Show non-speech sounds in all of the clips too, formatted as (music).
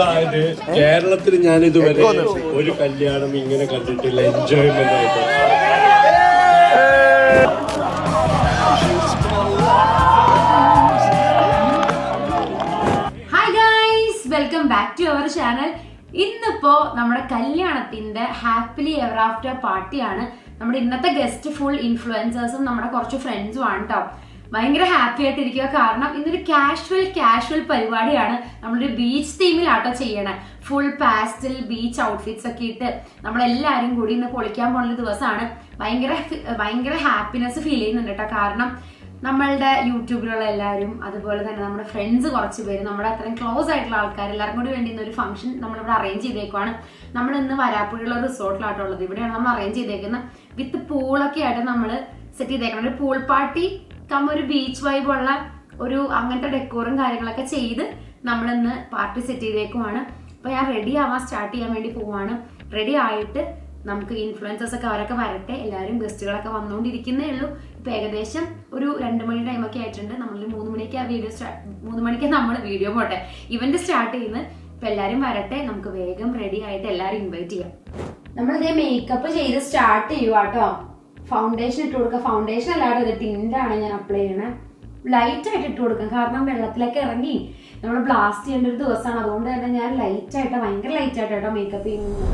അതായത് കേരളത്തിൽ ഞാൻ ഇതുവരെ ഒരു കല്യാണം ഇങ്ങനെ കണ്ടിട്ടില്ല. എൻജോയ്മെന്റ് ആയിട്ട്. Hi guys welcome back to our channel ഇന്നിപ്പോ നമ്മുടെ കല്യാണത്തിന്റെ ഹാപ്പിലി എവർ ആഫ്റ്റർ പാർട്ടിയാണ് നമ്മുടെ ഇന്നത്തെ ഗസ്റ്റ് ഫുൾ ഇൻഫ്ലുവൻസേഴ്സും നമ്മുടെ കുറച്ച് ഫ്രണ്ട്സും ആണ് കേട്ടോ ഭയങ്കര ഹാപ്പി ആയിട്ടിരിക്കുക. കാരണം ഇന്നൊരു കാഷ്വൽ കാഷ്വൽ പരിപാടിയാണ് നമ്മളൊരു ബീച്ച് തീമിലാട്ടോ ചെയ്യണേ. ഫുൾ പാസ്റ്റൽ ബീച്ച് ഔട്ട്ഫിറ്റ്സ് ഒക്കെ ഇട്ട് നമ്മളെല്ലാവരും കൂടി ഇന്ന് പൊളിക്കാൻ പോകുന്ന ദിവസമാണ്. ഭയങ്കര ഭയങ്കര ഹാപ്പിനെസ് ഫീൽ ചെയ്യുന്നുണ്ട് കേട്ടോ കാരണം നമ്മളുടെ യൂട്യൂബിലുള്ള എല്ലാവരും അതുപോലെ തന്നെ നമ്മുടെ ഫ്രണ്ട്സ് കുറച്ച് പേര് നമ്മുടെ അത്രയും ക്ലോസ് ആയിട്ടുള്ള ആൾക്കാർ എല്ലാവർക്കും കൂടി വേണ്ടി ഇന്നൊരു ഫംഗ്ഷൻ നമ്മളിവിടെ അറേഞ്ച് ചെയ്തേക്കുവാണ്. നമ്മൾ ഇന്ന് വരാപ്പുഴയുള്ള റിസോർട്ടിലാട്ടുള്ളത് ഇവിടെയാണ് നമ്മൾ അറേഞ്ച് ചെയ്തേക്കുന്നത് വിത്ത് പൂളൊക്കെ ആയിട്ട് നമ്മൾ സെറ്റ് ചെയ്തേക്കണം ഒരു പൂൾ പാർട്ടി കം ഒരു ബീച്ച് വൈബ് ഉള്ള ഒരു അങ്ങനത്തെ ഡെക്കോറും കാര്യങ്ങളൊക്കെ ചെയ്ത് നമ്മളിന്ന് പാർട്ടി സെറ്റ് ചെയ്തേക്കുവാണ്. അപ്പൊ ഞാൻ റെഡി ആവാൻ സ്റ്റാർട്ട് ചെയ്യാൻ വേണ്ടി പോവാണ്. റെഡി ആയിട്ട് നമുക്ക് ഇൻഫ്ലുവൻസേഴ്സ് ഒക്കെ അവരൊക്കെ വരട്ടെ. എല്ലാവരും ഗസ്റ്റുകളൊക്കെ വന്നുകൊണ്ടിരിക്കുന്നേ ഉള്ളൂ. ഇപ്പൊ ഏകദേശം ഒരു രണ്ട് മണി ഒക്കെ ആയിട്ടുണ്ട്. നമ്മൾ മൂന്ന് മണിക്ക് ആ വീഡിയോ സ്റ്റാർട്ട് മൂന്ന് മണിക്ക് നമ്മൾ വീഡിയോ പോട്ടെ. ഇവന്റ് സ്റ്റാർട്ട് ചെയ്യുന്നത് ഇപ്പൊ എല്ലാവരും വരട്ടെ. നമുക്ക് വേഗം റെഡി ആയിട്ട് എല്ലാവരും ഇൻവൈറ്റ് ചെയ്യാം. നമ്മളിതേ മേക്കപ്പ് ചെയ്ത് സ്റ്റാർട്ട് ചെയ്യുക കേട്ടോ ഫൗണ്ടേഷൻ ഇട്ട് കൊടുക്കുക ഫൗണ്ടേഷൻ അല്ലാതെ ഇത് ടിൻഡാണ് ഞാൻ അപ്ലൈ ചെയ്യണേ. ലൈറ്റ് ആയിട്ട് ഇട്ട് കൊടുക്കാം. കാരണം വെള്ളത്തിലേക്ക് ഇറങ്ങി. നമ്മൾ ബ്ലാസ്റ്റ് ചെയ്യേണ്ട ഒരു ദിവസമാണ് അതുകൊണ്ട് തന്നെ ഞാൻ ലൈറ്റ് ആയിട്ട് ഭയങ്കര ലൈറ്റ് ആയിട്ട് കേട്ടോ മേക്കപ്പ് ചെയ്യുന്നത്.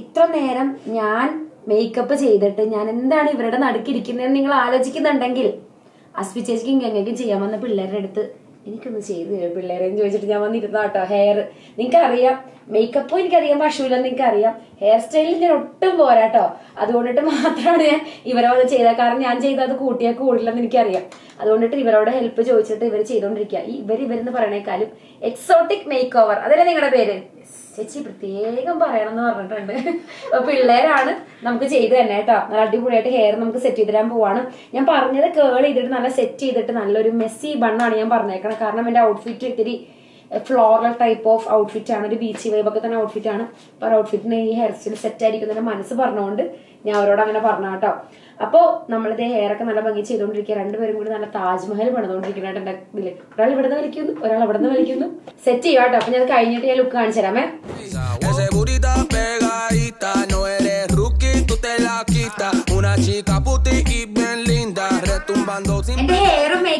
ഇത്ര നേരം ഞാൻ മേക്കപ്പ് ചെയ്തിട്ട് ഞാൻ എന്താണ് ഇവരുടെ നടുക്കിരിക്കുന്നതെന്ന് നിങ്ങൾ ആലോചിക്കുന്നുണ്ടെങ്കിൽ അസ്വി ചേച്ചിക്കും ഗംഗയ്ക്കും ചെയ്യാൻ വന്ന പിള്ളേരുടെ അടുത്ത് എനിക്കൊന്ന് ചെയ്ത് പിള്ളേരെന്ന് ചോദിച്ചിട്ട് ഞാൻ വന്നിരുന്ന കേട്ടോ ഹെയർ നിങ്ങൾക്ക് അറിയാം മേക്കപ്പും എനിക്കറിയാം. പശുവിലെന്ന് നിങ്ങൾക്ക് അറിയാം ഹെയർ സ്റ്റൈലിൽ ഞാൻ ഒട്ടും പോരാട്ടോ. അതുകൊണ്ടിട്ട് മാത്രമാണ് ഞാൻ ഇവരെ വന്ന് ചെയ്തത്. കാരണം ഞാൻ ചെയ്തത് അത് കൂട്ടിയാൽ കൂടില്ലെന്ന് എനിക്കറിയാം. അതുകൊണ്ടിട്ട് ഇവരോട് ഹെൽപ്പ് ചോദിച്ചിട്ട് ഇവർ ചെയ്തോണ്ടിരിക്കുക ഈ ഇവർ ഇവരെന്ന് പറയണേക്കാളും എക്സോട്ടിക് മേക്ക് ഓവർ അതല്ലേ നിങ്ങളുടെ പേര്? ചേച്ചി പ്രത്യേകം പറയണം എന്ന് പറഞ്ഞിട്ടുണ്ട്. പിള്ളേരാണ് നമുക്ക് ചെയ്ത് തന്നെ കേട്ടോ. നല്ല അടിപൊളിയായിട്ട് ഹെയർ നമുക്ക് സെറ്റ് ചെയ്ത് തരാൻ പോവാണ്. ഞാൻ പറഞ്ഞത് കേൾ ചെയ്തിട്ട് നല്ല സെറ്റ് ചെയ്തിട്ട് നല്ലൊരു മെസ്സി ബണ്ണാണ് ഞാൻ പറഞ്ഞേക്കണം. കാരണം എന്റെ ഔട്ട്ഫിറ്റ് ഇത്തിരി ഫ്ലോറൽ ടൈപ്പ് ഓഫ് ഔട്ട്ഫിറ്റ് ആണ്. ഒരു ബീച്ച് വൈബ് ഒക്കെ തന്നെ ഔട്ട്ഫിറ്റ് ആണ്. അപ്പൊ ഔട്ട്ഫിറ്റിന് ഈ ഹെയർ സ്റ്റൈൽ സെറ്റ് ആയിരിക്കും എന്നെ മനസ്സ് പറഞ്ഞുകൊണ്ട് ഞാൻ അവരോട് അങ്ങനെ പറഞ്ഞ കേട്ടോ അപ്പോ നമ്മളിത് ഹെയർ ഒക്കെ നല്ല ഭംഗി ചെയ്തുകൊണ്ടിരിക്കുക രണ്ടുപേരും കൂടി നല്ല താജ്മഹൽ പണിതുകൊണ്ടിരിക്കുന്നുണ്ട് എന്റെ ഇതിൽ. ഒരാൾ ഇവിടെ നിന്ന് വലിക്കുന്നു ഒരാൾ അവിടെ നിന്ന് വലിക്കുന്നു. സെറ്റ് ചെയ്യാം അപ്പൊ ഞാൻ കഴിഞ്ഞിട്ട് ഞാൻ ലുക്ക് കാണിച്ചു തരാമേ Ese burita pegadita.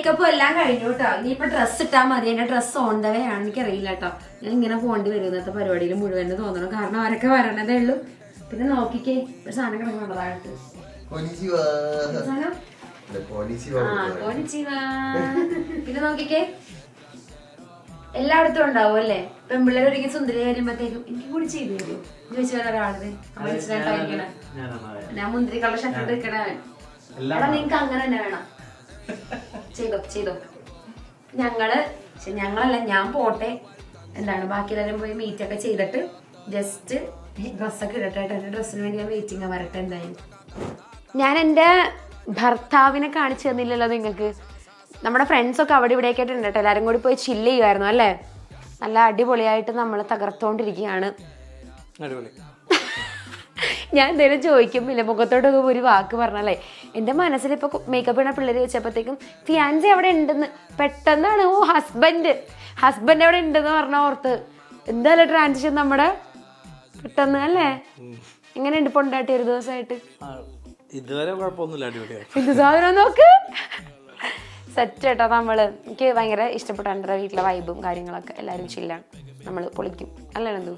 മേക്കപ്പും എല്ലാം കഴിഞ്ഞു കേട്ടോ ഇനിയിപ്പോ ഡ്രസ്സ് ഇട്ടാ മതി. എന്റെ ഡ്രസ്സ് ഓൺ ദ വേ ആണ് എനിക്കറിയില്ല കേട്ടോ ഞാൻ ഇങ്ങനെ പോകേണ്ടി വരും. ഇന്നത്തെ പരിപാടിയിൽ മുഴുവൻ തോന്നണം. കാരണം അവരൊക്കെ വരണതേ ഉള്ളൂ. പിന്നെ നോക്കിക്കേ. ഒരു സാധനം കിടക്കുന്നതായിട്ട്. പിന്നെ നോക്കിക്കേ. എല്ലായിടത്തും ഉണ്ടാവും അല്ലേ? പെമ്പിള്ളേർ ഒരിക്കൽ സുന്ദരി വരുമ്പോഴത്തേക്കും എനിക്ക് കൂടി ചെയ്തു തരും ചോദിച്ചു വേറെ ഒരാളത് മനസ്സിലായിട്ടായിരിക്കണേ ഞാൻ മുന്തിരി കളർ ഷർട്ട് എടുക്കണവൻ എടാ നിങ്ങക്ക് അങ്ങനെ തന്നെ വേണം. ചെയ്തോ ചെയ്തോ. ഞങ്ങൾ ഞങ്ങളല്ല ഞാൻ പോട്ടെ. എന്താണ് ബാക്കി എല്ലാവരും പോയി മീറ്റ് ഒക്കെ ചെയ്തിട്ട് ജസ്റ്റ് ഡ്രസ്സൊക്കെ ഇടട്ടെ എന്റെ എന്റെ ഡ്രസ്സിന് വേണ്ടി ഞാൻ വെയിറ്റിംഗ് വരട്ടെ എന്തായാലും. ഞാൻ എന്റെ ഭർത്താവിനെ കാണിച്ചു തന്നില്ലല്ലോ നിങ്ങൾക്ക്. നമ്മുടെ ഫ്രണ്ട്സൊക്കെ അവിടെ ഇവിടെയൊക്കെ ആയിട്ട് ഉണ്ട് കേട്ടോ. എല്ലാവരും കൂടി പോയി ചില്ല് ചെയ്യുമായിരുന്നു അല്ലേ? നല്ല അടിപൊളിയായിട്ട് നമ്മൾ തകർത്തോണ്ടിരിക്കുകയാണ്. അടിപൊളി. ഞാൻ എന്തെങ്കിലും ചോദിക്കും ഇല്ല മുഖത്തോട്ടൊക്കെ ഒരു വാക്ക് പറഞ്ഞാലേ. എന്റെ മനസ്സിൽ ഇപ്പോൾ മേക്കപ്പ് ചെയ്യണ പിള്ളേർ വെച്ചപ്പോഴത്തേക്കും ഫിയാൻസി അവിടെ ഉണ്ടെന്ന്. പെട്ടെന്നാണ് ഓ ഹസ്ബൻഡ് ഹസ്ബൻഡ് അവിടെ ഉണ്ടെന്ന് പറഞ്ഞ ഓർത്ത്. എന്തായാലും ട്രാൻസിഷൻ നമ്മുടെ പെട്ടെന്ന് അല്ലേ? എങ്ങനെയുണ്ട് പൊണ്ടാട്ടി ഒരു ദിവസമായിട്ട് ഇതുവരെ കുഴപ്പമൊന്നുമില്ല അടിപൊളിയായി. ഇത് സാധനം നോക്ക്. സെറ്റ് കേട്ടോ നമ്മൾ. എനിക്ക് ഭയങ്കര ഇഷ്ടപ്പെട്ട എന്റെ വീട്ടിലെ വൈബും കാര്യങ്ങളൊക്കെ. എല്ലാവരും ചില്ലാണ് നമ്മൾ പൊളിക്കും. അല്ലേ എന്തു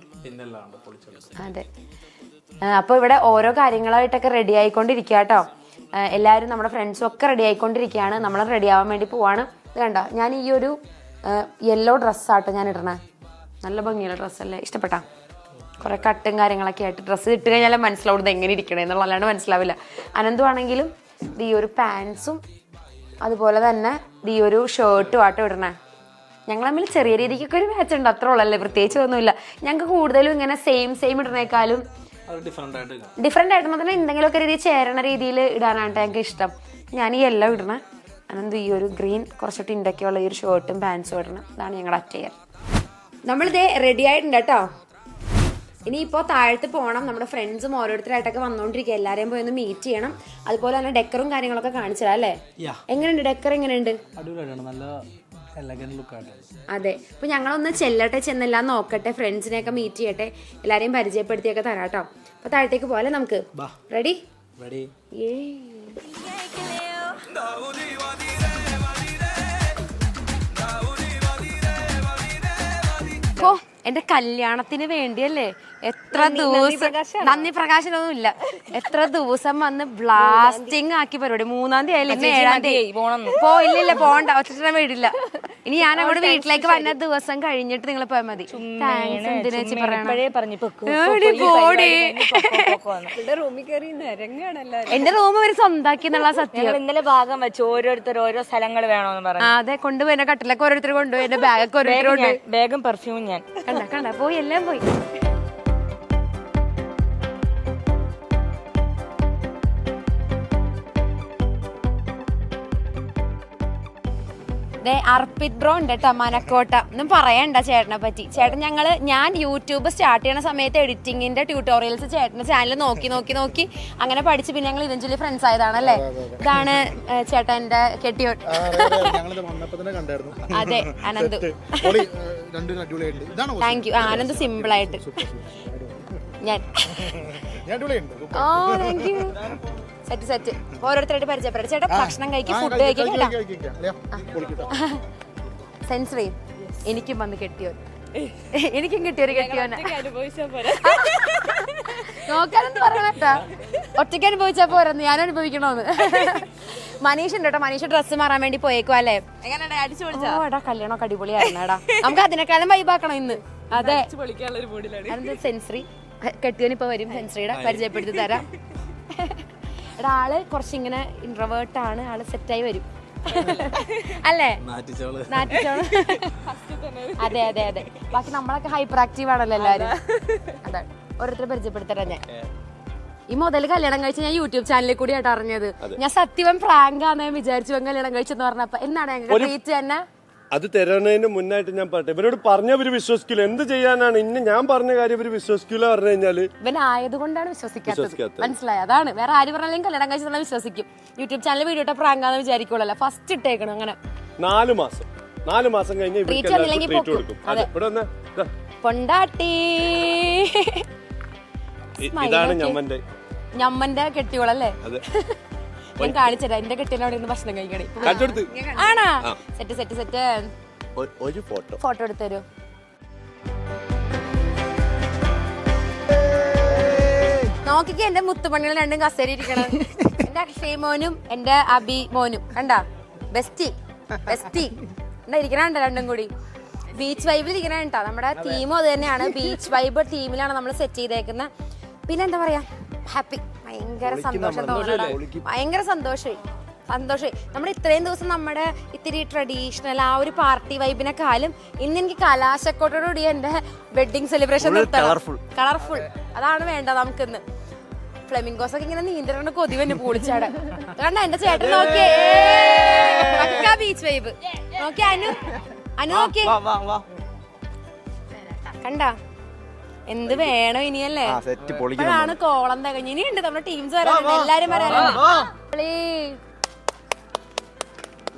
അതെ. അപ്പോൾ ഇവിടെ ഓരോ കാര്യങ്ങളായിട്ടൊക്കെ റെഡി ആയിക്കൊണ്ടിരിക്കുക കേട്ടോ എല്ലാവരും നമ്മുടെ ഫ്രണ്ട്സും ഒക്കെ റെഡി ആയിക്കൊണ്ടിരിക്കുകയാണ്. നമ്മൾ റെഡി ആവാൻ വേണ്ടി പോവാണ്. ഇത് കണ്ടോ? ഞാൻ ഈ ഒരു യെല്ലോ ഡ്രസ്സാട്ടോ ഞാൻ ഇടണേ. നല്ല ഭംഗിയുള്ള ഡ്രസ്സല്ലേ ഇഷ്ടപ്പെട്ടാ? കുറെ കട്ടും കാര്യങ്ങളൊക്കെ ആയിട്ട് ഡ്രസ്സ് ഇട്ട് കഴിഞ്ഞാൽ മനസ്സിലാവുന്നത് എങ്ങനെ ഇരിക്കണേ എന്നുള്ളതല്ലാണ്ട് മനസ്സിലാവില്ല. അനന്തുവാണെങ്കിലും ഈ ഒരു പാൻസും അതുപോലെ തന്നെ ഈ ഒരു ഷർട്ടും ആട്ടോ ഇടണേ. ഞങ്ങൾ തമ്മിൽ ചെറിയ രീതിക്കൊക്കെ ഒരു മാച്ച് ഉണ്ട്. അത്ര ഉള്ളല്ലേ പ്രത്യേകിച്ച് ഒന്നുമില്ല ഞങ്ങൾക്ക് കൂടുതലും ഇങ്ങനെ സെയിം സെയിം ഇടുന്നേക്കാളും ഡിഫറെന്റ് ആയിട്ട് മാത്രമേ എന്തെങ്കിലുമൊക്കെ രീതിയിൽ ചേരണ രീതിയിൽ ഇടാനാണ് എനിക്ക് ഇഷ്ടം. ഞാൻ ഈ എല്ലാം ഇടണേ. അനന്ത് ഈ ഒരു ഗ്രീൻ കുറച്ച് ടിന്റൊക്കെയുള്ള ഈ ഒരു ഷർട്ടും പാൻസും ഇടണം. ഇതാണ് ഞങ്ങളുടെ അറ്റയർ നമ്മളിതേ റെഡി ആയിട്ടുണ്ട് കേട്ടോ ഇനിയിപ്പോൾ താഴത്ത് പോകണം നമ്മുടെ ഫ്രണ്ട്സും ഓരോരുത്തരായിട്ടൊക്കെ വന്നുകൊണ്ടിരിക്കുക എല്ലാവരെയും പോയി ഒന്ന് മീറ്റ് ചെയ്യണം. അതുപോലെ തന്നെ ഡെക്കറും കാര്യങ്ങളൊക്കെ കാണിച്ചതാ അല്ലേ. എങ്ങനെയുണ്ട്? ഡെക്കർ എങ്ങനെയുണ്ട്? നല്ല അതെ. അപ്പൊ ഞങ്ങളൊന്ന് ചെല്ലട്ടെ ചെന്നെല്ലാം നോക്കട്ടെ ഫ്രണ്ട്സിനെയൊക്കെ മീറ്റ് ചെയ്യട്ടെ എല്ലാരെയും പരിചയപ്പെടുത്തിയൊക്കെ തരാട്ടോ. അപ്പൊ താഴത്തേക്ക് പോലെ നമുക്ക്. റെഡി റെഡി ഏ ഓ എന്റെ കല്യാണത്തിന് വേണ്ടിയല്ലേ? എത്ര ദിവസം നന്ദി പ്രകാശനൊന്നും ഇല്ല എത്ര ദിവസം വന്ന് ബ്ലാസ്റ്റിംഗ് ആക്കി പരിപാടി. മൂന്നാം തീയതി ആയില്ലേ ഏഴാം തീയതി. പോയില്ല ഇല്ല ഇല്ല പോണ്ട. ഒറ്റ വീടില്ല. ഇനി ഞാൻ അങ്ങോട്ട് വീട്ടിലേക്ക് വന്ന ദിവസം കഴിഞ്ഞിട്ട് നിങ്ങൾ പോയാൽ മതി. എന്റെ റൂം വരെ സ്വന്താക്കി എന്നുള്ള സത്യം. ഇന്നലെ ഭാഗം വെച്ചു ഓരോരുത്തർ ഓരോ സ്ഥലങ്ങൾ വേണോന്ന് പറഞ്ഞു. അതെ കൊണ്ടുപോയി എന്റെ കട്ടിലൊക്കെ ഓരോരുത്തർ കൊണ്ടുപോയി എന്റെ ബാഗൊക്കെ ഓരോരുത്തർ കൊണ്ടുപോയി. വേഗം പെർഫ്യൂം ഞാൻ. കണ്ട? കണ്ട? പോയി എല്ലാം പോയി. അർപ്പിത് ബ്രോ ഉണ്ട് കേട്ടോ മനക്കോട്ട. ഒന്നും പറയണ്ട ചേട്ടനെ പറ്റി. ചേട്ടൻ ഞങ്ങൾ ഞാൻ യൂട്യൂബ് സ്റ്റാർട്ട് ചെയ്യണ സമയത്ത് എഡിറ്റിംഗിന്റെ ട്യൂട്ടോറിയൽസ് ചേട്ടന്റെ ചാനൽ നോക്കി നോക്കി നോക്കി അങ്ങനെ പഠിച്ച് പിന്നെ ഞങ്ങൾ ഇവഞ്ചലി ഫ്രണ്ട്സ് ആയതാണല്ലേ? ഇതാണ് ചേട്ടന്റെ കണ്ടായിരുന്നു. അതെ Ananth. Thank you Anand simple ആയിട്ട്. ഞാൻ. ഓ താങ്ക് യു സെറ്റ് സെറ്റ്. ഓരോരുത്തരായിട്ട് പരിചയപ്പെടാം. ചേട്ടാ ഭക്ഷണം കഴിക്കും ഫുഡ് കഴിക്കും കേട്ടോ? സെൻസറി (laughs) എനിക്കും വന്ന് കെട്ടിയോ (laughs) എനിക്കും കിട്ടിയൊരു കെട്ടിയോനെ. നോക്കാനെന്ന് പറഞ്ഞാ ഒറ്റയ്ക്ക് അനുഭവിച്ചാ പോരെന്ന് ഞാൻ അനുഭവിക്കണോന്ന്. (laughs) മനീഷ് ഉണ്ട് കേട്ടോ. മനീഷ് ഡ്രസ്സ് മാറാൻ വേണ്ടി പോയേക്കും അല്ലേ? എടാ കല്യാണമൊക്കെ അടിപൊളിയായിരുന്നു എടാ നമുക്ക് അതിനേക്കാളും വൈബാക്കണം ഇന്ന്. അതെ. അതെന്ത് സെൻസറി കെട്ടിയോൻ ഇപ്പൊ വരും. സെൻസറിയുടെ പരിചയപ്പെടുത്തി തരാം. എടാ ആൾ കുറച്ചിങ്ങനെ ഇൻട്രവേർട്ട് ആണ്. ആൾ സെറ്റായി വരും. അല്ലേ? നാട്ടിച്ചോൾ അതെ അതെ അതെ. ബാക്കി നമ്മളൊക്കെ ഹൈപ്പർ ആക്റ്റീവ് ആണല്ലോ എല്ലാരും. അതെ. ഓരോരുത്തരെ പരിചയപ്പെടുത്തരാ ഞാൻ. ഈ മുതൽ കല്യാണം കഴിച്ച ഞാൻ യൂട്യൂബ് ചാനലിൽ കൂടി ആയിട്ട് അറിഞ്ഞത്. ഞാൻ സത്യവൻ പ്രാങ്ക് ആണെന്ന് ഞാൻ വിചാരിച്ചു കല്യാണം കഴിച്ചെന്ന് പറഞ്ഞപ്പോ. എന്നാണ് ഞങ്ങൾക്ക് ട്രീറ്റ് തന്നെ? അത് തരുന്നതിന് മുന്നായിട്ട് ഞാൻ പറയട്ടെ. ഇവരോട് പറഞ്ഞവർ വിശ്വസിക്കില്ല എന്ത് ചെയ്യാനാണ്? ഇന്ന് ഞാൻ പറഞ്ഞ കാര്യം ഇവർ വിശ്വസിക്കില്ല പറഞ്ഞു കഴിഞ്ഞാൽ ഇവൻ ആയതുകൊണ്ടാണ് വിശ്വസിക്കാത്തത്. മനസ്സിലായി? അതാണ്. വേറെ ആര് പറഞ്ഞാലും കല്യാണം കഴിച്ചാൽ വിശ്വസിക്കും. യൂട്യൂബ് ചാനൽ വീഡിയോ ഇട്ട പ്രാങ്കാന്ന് വിചാരിക്കുള്ളൂ ഫസ്റ്റ് ഇട്ടേക്കണം അങ്ങനെ. നാല് മാസം. നാല് മാസം കഴിഞ്ഞ് ട്രീറ്റ് കൊടുക്കും. ഇവിടെ വന്നേ പൊണ്ടാട്ടി. ഇതാണ്. ഞമ്മന്റെ ഞമ്മന്റെ കെട്ടിയോളല്ലേ? അതെ. ഞാൻ കാണിച്ചതാ എന്റെ കെട്ടിനോട് ഇന്ന് ഭക്ഷണം കഴിക്കണേ. കാണിച്ചെടുത്ത് ആണാ സെറ്റ് സെറ്റ് സെറ്റ്. ഒരു ഫോട്ടോ. ഫോട്ടോ എടുത്തു തരൂ നോക്കിക്ക് എന്റെ മുത്തുപണികൾ രണ്ടും കസേരി ഇരിക്കണം. എന്റെ അക്ഷയ് മോനും എന്റെ അബി മോനും. കണ്ടാ? ബെസ്റ്റി. ബെസ്റ്റി. എന്താ ഇരിക്കണ രണ്ടും കൂടി? ബീച്ച് വൈബിൽ ഇരിക്കണ കേട്ടോ നമ്മുടെ തീമും അത് തന്നെയാണ്. ബീച്ച് വൈബ് തീമിലാണ് നമ്മൾ സെറ്റ് ചെയ്തേക്കുന്നത് പിന്നെ എന്താ പറയാ? ഹാപ്പി ഭയങ്കര സന്തോഷം തോന്നണം ഭയങ്കര സന്തോഷമായി സന്തോഷമായി നമ്മൾ ഇത്രയും ദിവസം നമ്മുടെ ഇത്തിരി ട്രഡീഷണൽ ആ ഒരു പാർട്ടി വൈബിനെക്കാളും ഇന്ന് എനിക്ക് കലാശക്കോട്ടോടുകൂടി എന്റെ വെഡിങ് സെലിബ്രേഷൻ കളർഫുൾ അതാണ് വേണ്ടത് നമുക്കിന്ന്. ഫ്ലെമിംഗോസ് ഒക്കെ ഇങ്ങനെ നീന്തലുകൊണ്ട് കൊതി വന്നു പൂളിച്ചാട് കണ്ട എന്റെ ചേട്ടൻ നോക്കിയേ. ബീച്ച് വൈബ് നോക്കിയ അനു? അനു നോക്കി കണ്ട? എന്ത് വേണോ ഇനിയല്ലേ? സെറ്റ് ഇപ്പോഴാണ് കോളം തികഞ്ഞ് ഇനിയുണ്ട് നമ്മുടെ ടീംസ് വരാനുണ്ട് എല്ലാരും വരാനുണ്ട്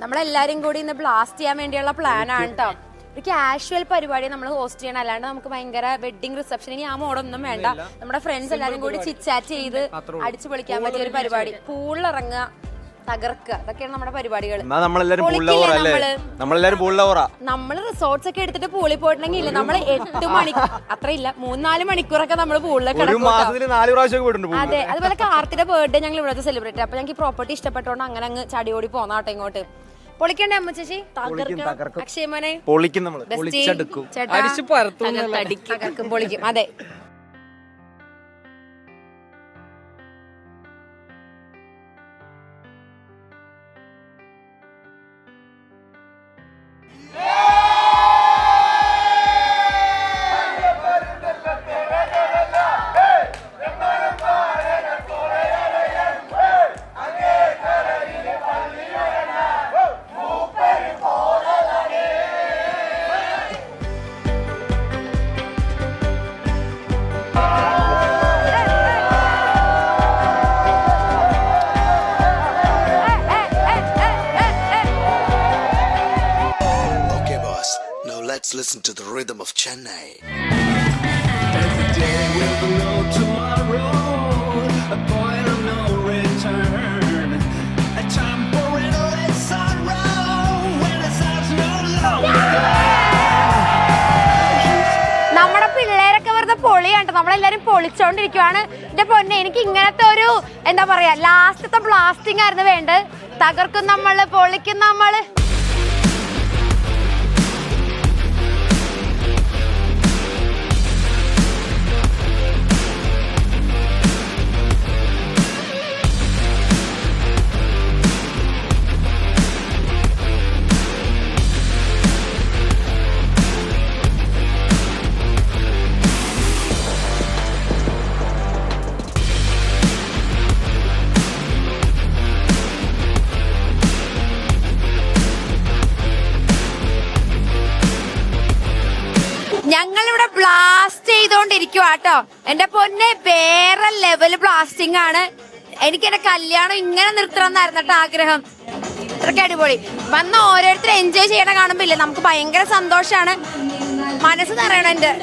നമ്മളെല്ലാരും കൂടി ഇന്ന് ബ്ലാസ്റ്റ് ചെയ്യാൻ വേണ്ടിയുള്ള പ്ലാൻ ആണ് കേട്ടോ ഒരു കാഷ്വൽ പരിപാടി നമ്മൾ ഹോസ്റ്റ് ചെയ്യണം. അല്ലാണ്ട് നമുക്ക് ഭയങ്കര വെഡിങ് റിസപ്ഷൻ ഇനി ആ മോഡൊന്നും വേണ്ട. നമ്മുടെ ഫ്രണ്ട്സ് എല്ലാരും കൂടി ചിറ്റ് ചാറ്റ് ചെയ്ത് അടിച്ചു പൊളിക്കാൻ പറ്റിയ ഒരു പരിപാടി. പൂളിൽ പൂളിലിറങ്ങുക തകർക്കുക. അതൊക്കെയാണ് നമ്മുടെ പരിപാടികൾ നമ്മൾ റിസോർട്ട്സ് ഒക്കെ എടുത്തിട്ട് പൂളി പോയിട്ടുണ്ടെങ്കിൽ ഇല്ല നമ്മൾ എട്ട് മണി അത്രയില്ല മൂന്നാൽ മണിക്കൂറൊക്കെ നമ്മൾ പൂളിലൊക്കെ അതെ അതുപോലെ കാർത്തിയുടെ ബർത്ത്ഡേ ഞങ്ങൾ ഇവിടുത്തെ സെലിബ്രേറ്റ് അപ്പൊ ഞങ്ങൾക്ക് പ്രോപ്പർട്ടി ഇഷ്ടപ്പെട്ടോണ്ട് അങ്ങനെ അങ്ങ് ചടി ഓടി പോന്നാട്ടെ ഇങ്ങോട്ട്. പൊളിക്കണ്ടേ അമ്മ ചേച്ചി അക്ഷയമോനെ. പൊളിക്കും ചേട്ടാ തകർക്കും പൊളിക്കും. അതെ. നമ്മളെല്ലാരും പൊളിച്ചോണ്ടിരിക്കുവാണ്. എന്റെ പൊന്നെ എനിക്ക് ഇങ്ങനത്തെ ഒരു എന്താ പറയാ ലാസ്റ്റത്തെ ബ്ലാസ്റ്റിംഗ് ആയിരുന്നു വേണ്ടത്. തകർക്കും നമ്മൾ പൊളിക്കും നമ്മൾ. കേട്ടോ. എന്റെ പൊന്നെ വേറെ ലെവൽ ബ്ലാസ്റ്റിംഗ് ആണ്. എനിക്ക് എന്റെ കല്യാണം ഇങ്ങനെ നിർത്തണം എന്നായിരുന്നു ആഗ്രഹം. അത്രയ്ക്ക് അടിപൊളി. വന്ന ഓരോരുത്തരും എൻജോയ് ചെയ്യണ കാണുമ്പോ ഇല്ലേ? നമുക്ക് ഭയങ്കര സന്തോഷാണ്. മനസ്സ് നിറയണം എന്റെ.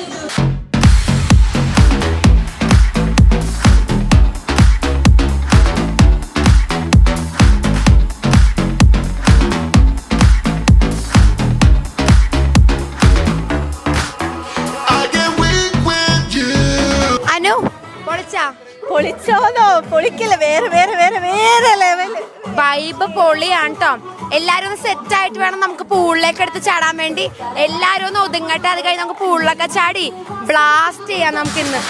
പൊളിച്ചോന്നോ പൊളിക്കില്ല വേറെ വേറെ വേറെ വേറെ ലെവൽ വൈബ് പൊളിയാണ് കേട്ടോ എല്ലാരും ഒന്ന് സെറ്റ് ആയിട്ട് വേണം നമുക്ക് പൂളിലേക്ക് എടുത്ത് ചാടാൻ വേണ്ടി. എല്ലാരും ഒന്ന് ഒതുങ്ങട്ടെ അത് കഴിഞ്ഞ് നമുക്ക് പൂളിലൊക്കെ ചാടി. ബ്ലാസ്റ്റ് ചെയ്യാം നമുക്ക് ഇന്ന്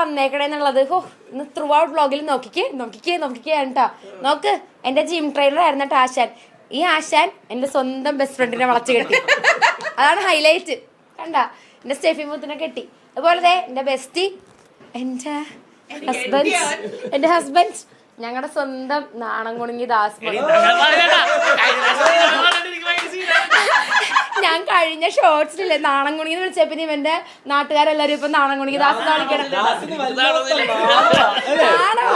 വന്നേക്കണേന്നുള്ളത് ഹോ ഇന്ന് ത്രൂ ഔട്ട് വ്ളോഗിൽ നോക്കിക്കേ നോക്കിക്കേ നോക്കിക്കേ കേട്ടോ. നോക്ക് എന്റെ ജിം ട്രെയിനർ ആയിരുന്നു കേട്ടോ ആശാൻ. ഈ ആശാൻ എന്റെ സ്വന്തം ബെസ്റ്റ് ഫ്രണ്ടിനെ വളച്ചു കെട്ടി. അതാണ് ഹൈലൈറ്റ് കണ്ട? എന്റെ സ്റ്റെഫി മുത്തിനെ കെട്ടി. അതുപോലെ ദേ എന്റെ ബെസ്റ്റി എന്റെ ഹസ്ബൻഡ് എന്റെ ഹസ്ബൻഡ് ഞങ്ങളുടെ സ്വന്തം നാണം കുണുങ്ങി ദാസ് (laughs) ഞാൻ കഴിഞ്ഞ ഷോർട്സിലില്ലേ നാണം കുണുങ്ങി വിളിച്ചപ്പോ ഇനി ഇവന്റെ നാട്ടുകാരെല്ലാരും ഇപ്പൊ നാണം കുണുങ്ങി ദാസ് കാണിക്കണം. ആണോ?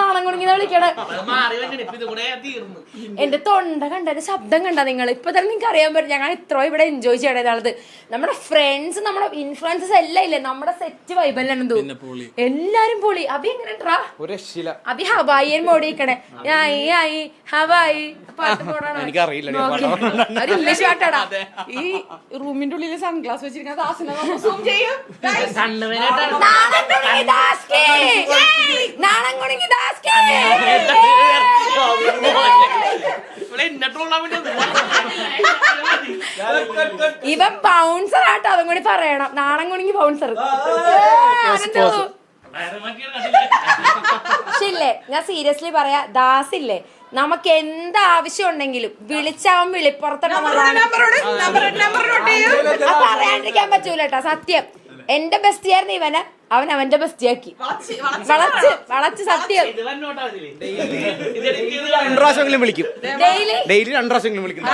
നാണം വിളിക്കണേ. എന്റെ തൊണ്ട കണ്ട എന്റെ ശബ്ദം കണ്ട നിങ്ങൾ ഇപ്പൊ തന്നെ നിങ്ങൾക്ക് അറിയാൻ പറ്റും ഞങ്ങൾ ഇത്ര ഇവിടെ എൻജോയ് ചെയ്യണത് നമ്മുടെ ഫ്രണ്ട്സ് നമ്മുടെ ഇൻഫ്ലുവൻസസ് എല്ലാം ഇല്ലേ? നമ്മുടെ സെറ്റ് വൈബല്ലാണ് തോന്നുന്നു എല്ലാരും പൊളി. അഭി എങ്ങനെ അഭി ഹവായിയൻ മോടിക്കണേ. ആയി ആയി ഹവായി. പാട്ട് പോടാണോ എനിക്കറിയില്ല ഡി, നോക്കി. ഒരു ഇംഗ്ലീഷ് പാട്ടാടാ. ഈ റൂമിന്റെ ഉള്ളിൽ സൺഗ്ലാസ് വെച്ചിരിക്കുന്ന ഇവൻ ബൗൺസർ ആട്ടോ അതും കൂടി പറയണം. നാണം കുണിങ്ങി ബൗൺസർ പക്ഷെ ഇല്ലേ ഞാൻ സീരിയസ്ലി പറയാ ദാസില്ലേ? ഇല്ലേ നമുക്ക് എന്ത് ആവശ്യം ഉണ്ടെങ്കിലും വിളിച്ചാവും വിളിപ്പുറത്തുണ്ടെന്നുള്ളതാണ് അത് പറയാണ്ടിരിക്കാൻ പറ്റൂല കേട്ടോ സത്യം. എന്റെ ബെസ്റ്റ് ആയിരുന്നു ഇവനെ. അവൻ അവന്റെ ബെസ്റ്റ് ആക്കി വളച്ച് വളച്ച്. സത്യം. രണ്ടു പ്രാവശ്യമെങ്കിലും വിളിക്കും. ഡെയിലി? ഡെയിലി രണ്ടു പ്രാവശ്യമെങ്കിലും വിളിക്കും.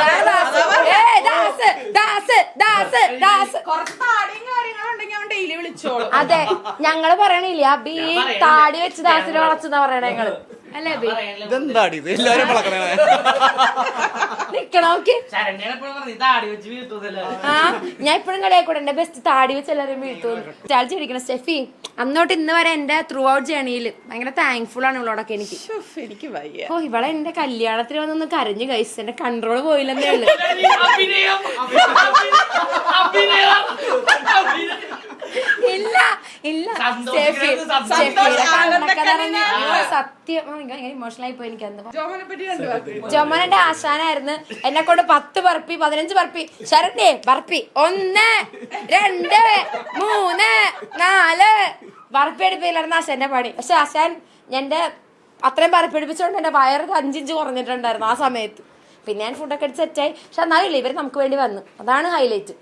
ദാസ്. ദാസ് ദാസ് ദാസ് കുറച്ച് താടിയും കാര്യങ്ങളും ഉണ്ടെങ്കിൽ അവൻ ഡെയിലി വിളിച്ചോളും. അതെ ഞങ്ങൾ പറയണില്ല. ബി താടി വെച്ച് ദാസിനെ വളച്ചെന്നാ പറയണേ ഞങ്ങൾ ഇതെന്താടി? ഇത് എല്ലാവരും വളക്കണേ നിക്കണോക്ക് ആ ഞാൻ ഇപ്പോഴും കളിയാക്കൂടെ എന്റെ ബെസ്റ്റ് താടി വെച്ച് എല്ലാവരും വീഴ്ത്തുന്നു സ്റ്റാൾ ചെയ്തിരിക്കണം സ്റ്റെഫി അന്നോട്ട് ഇന്ന് വരെ എന്റെ ത്രൂ ഔട്ട് ജേണിയിൽ ഭയങ്കര താങ്ക്ഫുൾ ആണ് ഇവളോടൊക്കെ എനിക്ക്. എനിക്ക് വയ്യ. ഓ ഇവളെ എന്റെ കല്യാണത്തിന് വന്നൊന്ന് കരഞ്ഞു കഴിച്ചു എന്റെ കൺട്രോൾ പോയില്ലെന്നേ ഉള്ളു. ഇല്ല ഇല്ല. സത്യം. ഇമോഷണൽ ആയി പോയി എനിക്ക് എന്താ ജോമോനെ ആശാനായിരുന്നു. എന്നെ കൊണ്ട് പത്ത് പറപ്പി പതിനഞ്ച് പറപ്പി ശരണ്യേ പറപ്പി ഒന്ന് രണ്ട് മൂന്ന് നാല്. പറപ്പി എടുപ്പില്ലായിരുന്നു ആശാന്റെ പണി. പക്ഷെ ആശാൻ എന്റെ അത്രയും പറപ്പി എടുപ്പിച്ചുകൊണ്ട് എന്റെ വയറ് അഞ്ചിഞ്ച് കുറഞ്ഞിട്ടുണ്ടായിരുന്നു ആ സമയത്ത്. പിന്നെ ഞാൻ ഫുഡൊക്കെ അടിച്ച് സെറ്റായി പക്ഷെ എന്നാലും ഇവർ നമുക്ക് വേണ്ടി വന്നു. അതാണ് ഹൈലൈറ്റ്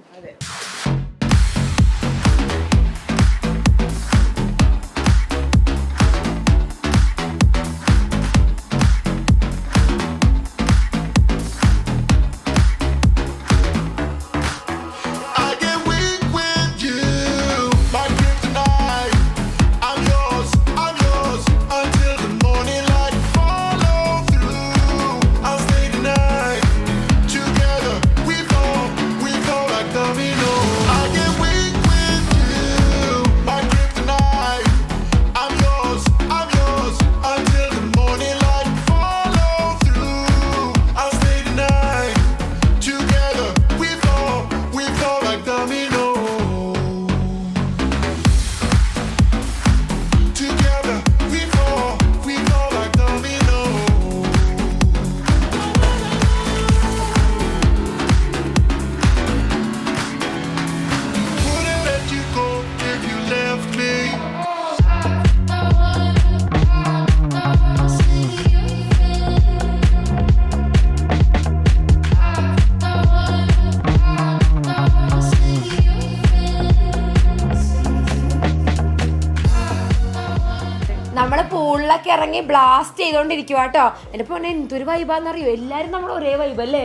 ഇറങ്ങി ബ്ലാസ്റ്റ് ചെയ്തോണ്ടിരിക്കുക കേട്ടോ എന്റെ പൊന്നെ എന്തൊരു വൈബാന്നറിയോ എല്ലാരും നമ്മൾ ഒരേ വൈബ് അല്ലേ?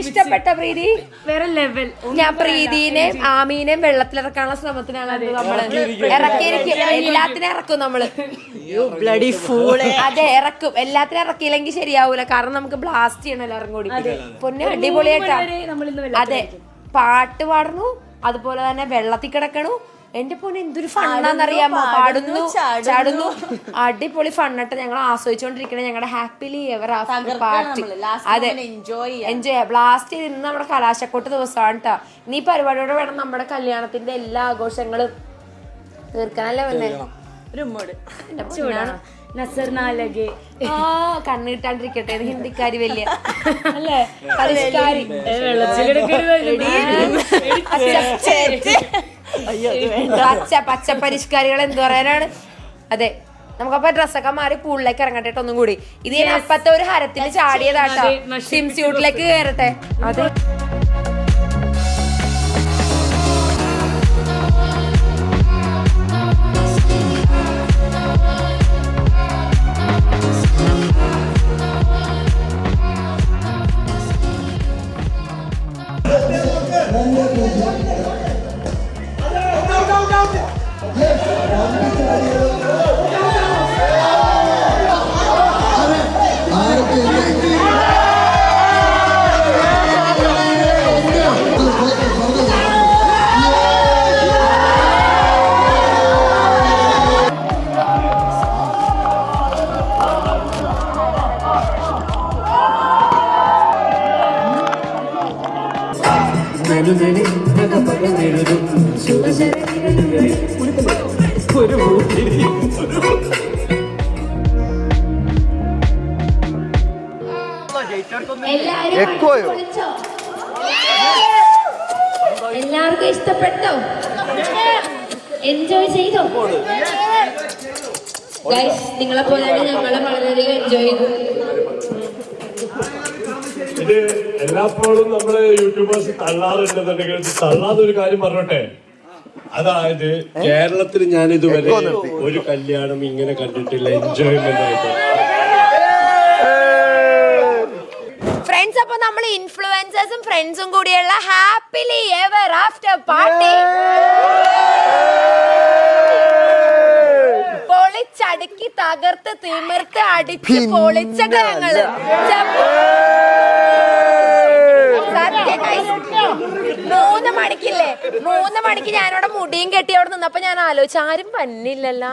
ഇഷ്ടപ്പെട്ട പ്രീതി. വേറെ ലെവൽ ഞാൻ പ്രീതിനെയും ആമീനെയും വെള്ളത്തിലിറക്കാനുള്ള ശ്രമത്തിനാണ് നമ്മൾ ഇറക്കിയിരിക്കും. എല്ലാത്തിനും ഇറക്കും നമ്മൾ. ബ്ലഡി ഫൂൾ അതെ ഇറക്കും. എല്ലാത്തിനും ഇറക്കിയില്ലെങ്കിൽ ശരിയാവൂല. കാരണം നമുക്ക് ബ്ലാസ്റ്റ് ചെയ്യണല്ലോ ഇറങ്ങൂടി കൂടി പൊന്നെ അടിപൊളിയായിട്ടാ. അതെ പാട്ട് പാടുന്നു അതുപോലെ തന്നെ വെള്ളത്തിൽ കിടക്കണു. എന്റെ പോലെ എന്തൊരു ഫണ്ണാന്നറിയാമോ പാടുന്നു ചാടുന്നു, അടിപൊളി ഫണ്ണിട്ട് ഞങ്ങൾ ആസ്വദിച്ചുകൊണ്ടിരിക്കണേ ഞങ്ങളുടെ ഹാപ്പിലി എവർ ആഫ്റ്റർ പാർട്ടി അതെ. എൻജോയ് എൻജോയ് ബ്ലാസ്റ്റ് ചെയ്ത് ഇന്ന് നമ്മുടെ കലാശക്കോട്ട് ദിവസമാണ് കേട്ടോ ഇനി പരിപാടിയോടെ വേണം നമ്മുടെ കല്യാണത്തിന്റെ എല്ലാ ആഘോഷങ്ങളും തീർക്കാനല്ലേ വന്നേ? ഒരു മൂട് എന്റെ പൊന്നാണ്. നസർ നാലകെ. ആ കണ്ണ് കിട്ടാണ്ടിരിക്കട്ടെ. ഇത് ഹിന്ദിക്കാരി വലിയ. അല്ലേ? പരിഷ്കാരി. പച്ച പച്ച പരിഷ്കാരികൾ എന്ത് പറയാനാണ്? അതെ നമുക്കപ്പോ ഡ്രസ്സൊക്കെ മാറി പൂളിലേക്ക് ഇറങ്ങട്ടെ ഒന്നും കൂടി. ഇത് ഞാൻ അപ്പത്തെ ഒരു ഹരത്തിന് ചാടിയതാട്ടോ. സ്വിം സ്യൂട്ടിലേക്ക് കയറട്ടെ. അതെ. 네. എക്കോയോ? എല്ലാവർക്കും ഇഷ്ടപ്പെട്ടോ? എൻജോയ് ചെയ്തോ? ഗൈസ് നിങ്ങളെ പോലെ ഞങ്ങളെ വളരെയധികം എൻജോയ് ചെയ്തു. ഇത് എല്ലാപ്പോഴും നമ്മൾ യൂട്യൂബേഴ്സ് തള്ളാറുണ്ടെന്നുണ്ടെങ്കിൽ തള്ളാതെ ഒരു കാര്യം പറഞ്ഞോട്ടെ? അതായത് കേരളത്തിൽ ഞാൻ ഇതുവരെ ഒരു കല്യാണം ഇങ്ങനെ കണ്ടിട്ടില്ല എൻജോയ്മെന്റ് ആയിട്ട്. ഫ്രണ്ട്സ് അപ്പൊ നമ്മൾ ഇൻഫ്ലുവൻസേഴ്സും ഫ്രണ്ട്സും കൂടിയുള്ള ഹാപ്പിലി എവർ ആഫ്റ്റർ പാർട്ടി പൊളിച്ചടുക്കി തകർത്ത് തിമിർത്ത് അടിച്ച് പൊളിച്ചത് ഞങ്ങൾ. മൂന്ന് മണിക്കില്ലേ മൂന്ന് മണിക്ക് ഞാനിവിടെ മുടിയും കെട്ടി അവിടെ നിന്നപ്പോ ഞാൻ ആലോചിച്ചു ആരും പന്നില്ലല്ലോ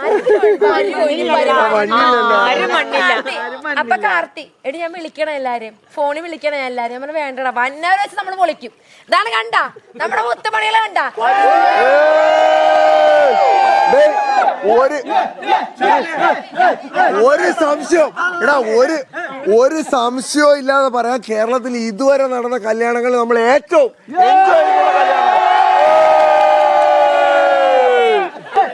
അപ്പൊ കാർത്തി എടി ഞാൻ വിളിക്കണം എല്ലാരെയും ഫോണിൽ വിളിക്കണം ഞാൻ എല്ലാരെയും നമ്മൾ വേണ്ടടാ വന്നവരെ വെച്ച് നമ്മൾ വിളിക്കും ഇതാണ് കണ്ട നമ്മുടെ മുത്തുമണികളെ കണ്ട ഒരു സംശയം എടാ ഒരു ഒരു സംശയവും ഇല്ലാതെ പറയാം. കേരളത്തിൽ ഇതുവരെ നടന്ന കല്യാണങ്ങൾ നമ്മൾ ഏറ്റവും എൻജോയ് ചെയ്ത കല്യാണം.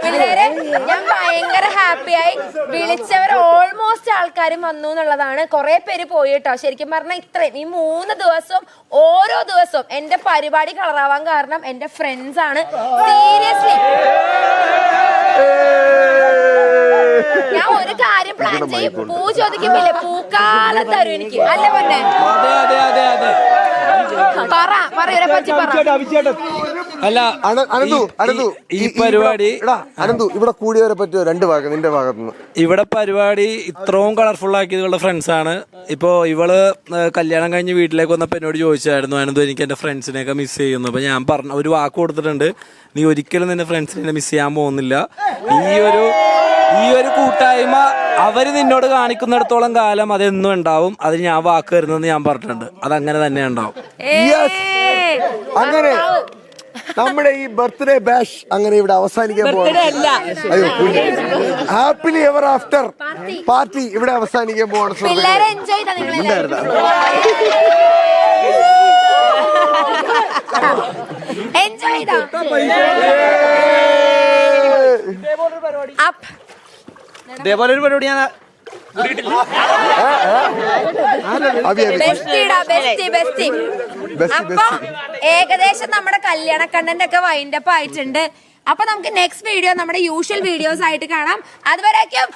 പിള്ളേരെ ഞാൻ ഭയങ്കര ഹാപ്പിയായി. വിളിച്ചവർ ഓൾമോസ്റ്റ് ആൾക്കാരും വന്നു എന്നുള്ളതാണ്. കുറെ പേര് പോയിട്ടോ ശരിക്കും പറഞ്ഞാൽ ഇത്രയും. ഈ മൂന്ന് ദിവസവും ഓരോ ദിവസവും എന്റെ പരിപാടി കളറാവാൻ കാരണം എന്റെ ഫ്രണ്ട്സ് ആണ്. സീരിയസ്ലി ഞാൻ ഒരു കാര്യം പ്ലാൻ ചെയ്യും. പൂ ചോദിക്കുമ്പില്ലേ പൂക്കാലം തരും എനിക്ക്. അല്ലേ പൊന്നെ? അതെ അതെ അതെ അതെ. പറ പറയൊരെ പറ്റി പറ. അല്ല അന- അനന്തു ഈ- അനന്തു ഈ പരിപാടി എടാ അനന്തു ഇവിടെ കൂടിയവരെ പറ്റിയോ? രണ്ട് ഭാഗം നിന്റെ ഭാഗത്തുനിന്ന്. ഇവിടെ പരിപാടി ഇത്രയും കളർഫുൾ ആക്കിയത് ഇവളുടെ ഫ്രണ്ട്സ് ആണ്. ഇപ്പോ ഇവൾ കല്യാണം കഴിഞ്ഞ് വീട്ടിലേക്ക് വന്നപ്പോ എന്നോട് ചോദിച്ചായിരുന്നു അനന്തു എനിക്ക് എന്റെ ഫ്രണ്ട്സിനെയൊക്കെ മിസ് ചെയ്യുന്നു. അപ്പൊ ഞാൻ പറഞ്ഞ ഒരു വാക്ക് കൊടുത്തിട്ടുണ്ട് നീ ഒരിക്കലും നിന്റെ ഫ്രണ്ട്സിനെ മിസ് ചെയ്യാൻ പോകുന്നില്ല. ഈ ഒരു ഈ ഒരു കൂട്ടായ്മ അവർ നിന്നോട് കാണിക്കുന്നിടത്തോളം കാലം അതെന്നും ഉണ്ടാവും. അതിന് ഞാൻ വാക്ക് വരുന്നെന്ന് ഞാൻ പറഞ്ഞിട്ടുണ്ട്. അത് അങ്ങനെ തന്നെ ഉണ്ടാവും. Yes. അങ്ങനെ നമ്മുടെ ഈ ബർത്ത്ഡേ ബാഷ് അങ്ങനെ ഇവിടെ അവസാനിക്കാൻ പോവാണ്. ഹാപ്പിലി എവർ ആഫ്റ്റർ പാർട്ടി ഇവിടെ അവസാനിക്കാൻ പോവാണ് എൻജോയ് ചെയ്താ നിങ്ങൾ എൻജോയ് ചെയ്താ അപ്പ് ഇതേപോലെ ഒരു പരിപാടി ഞാൻ അപ്പൊ ഏകദേശം നമ്മുടെ കല്യാണ കണ്ടന്റ് ഒക്കെ വൈൻഡപ്പ് ആയിട്ടുണ്ട്. അപ്പൊ നമുക്ക് നെക്സ്റ്റ് വീഡിയോ നമ്മുടെ യൂഷ്വൽ വീഡിയോസ് ആയിട്ട് കാണാം. അതുവരേക്കും.